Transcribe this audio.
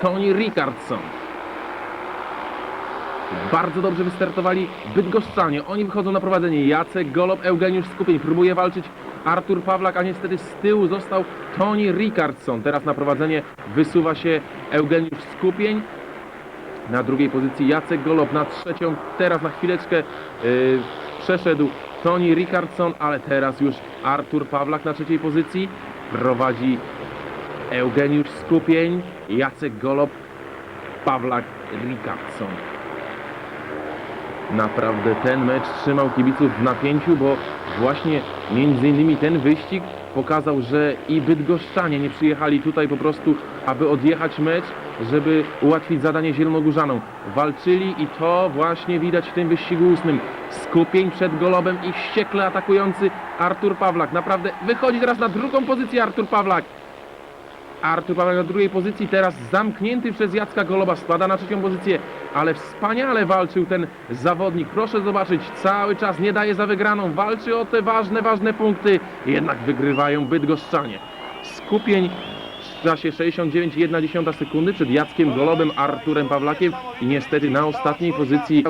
Tony Rickardson. Bardzo dobrze wystartowali bydgoszczanie. Oni wychodzą na prowadzenie. Jacek Golob, Eugeniusz Skupień. Próbuje walczyć Artur Pawlak, a niestety z tyłu został Tony Rickardson. Teraz na prowadzenie wysuwa się Eugeniusz Skupień. Na drugiej pozycji Jacek Golob, na trzecią teraz na chwileczkę yy, przeszedł Tony Rickardson, ale teraz już Artur Pawlak na trzeciej pozycji. Prowadzi Eugeniusz Skupień, Jacek Golob, Pawlak Rickardson. Naprawdę ten mecz trzymał kibiców w napięciu, bo właśnie między innymi ten wyścig pokazał, że i bydgoszczanie nie przyjechali tutaj po prostu, aby odjechać mecz, żeby ułatwić zadanie zielonogórzanom. Walczyli i to właśnie widać w tym wyścigu ósmym. Skupień przed golobem i wściekle atakujący Artur Pawlak. Naprawdę wychodzi teraz na drugą pozycję Artur Pawlak. Artur Pawlak na drugiej pozycji, teraz zamknięty przez Jacka Goloba, spada na trzecią pozycję, ale wspaniale walczył ten zawodnik. Proszę zobaczyć, cały czas nie daje za wygraną, walczy o te ważne, ważne punkty, jednak wygrywają bydgoszczanie. Skupień w czasie 69,1 sekundy przed Jackiem Golobem, Arturem Pawlakiem i niestety na ostatniej pozycji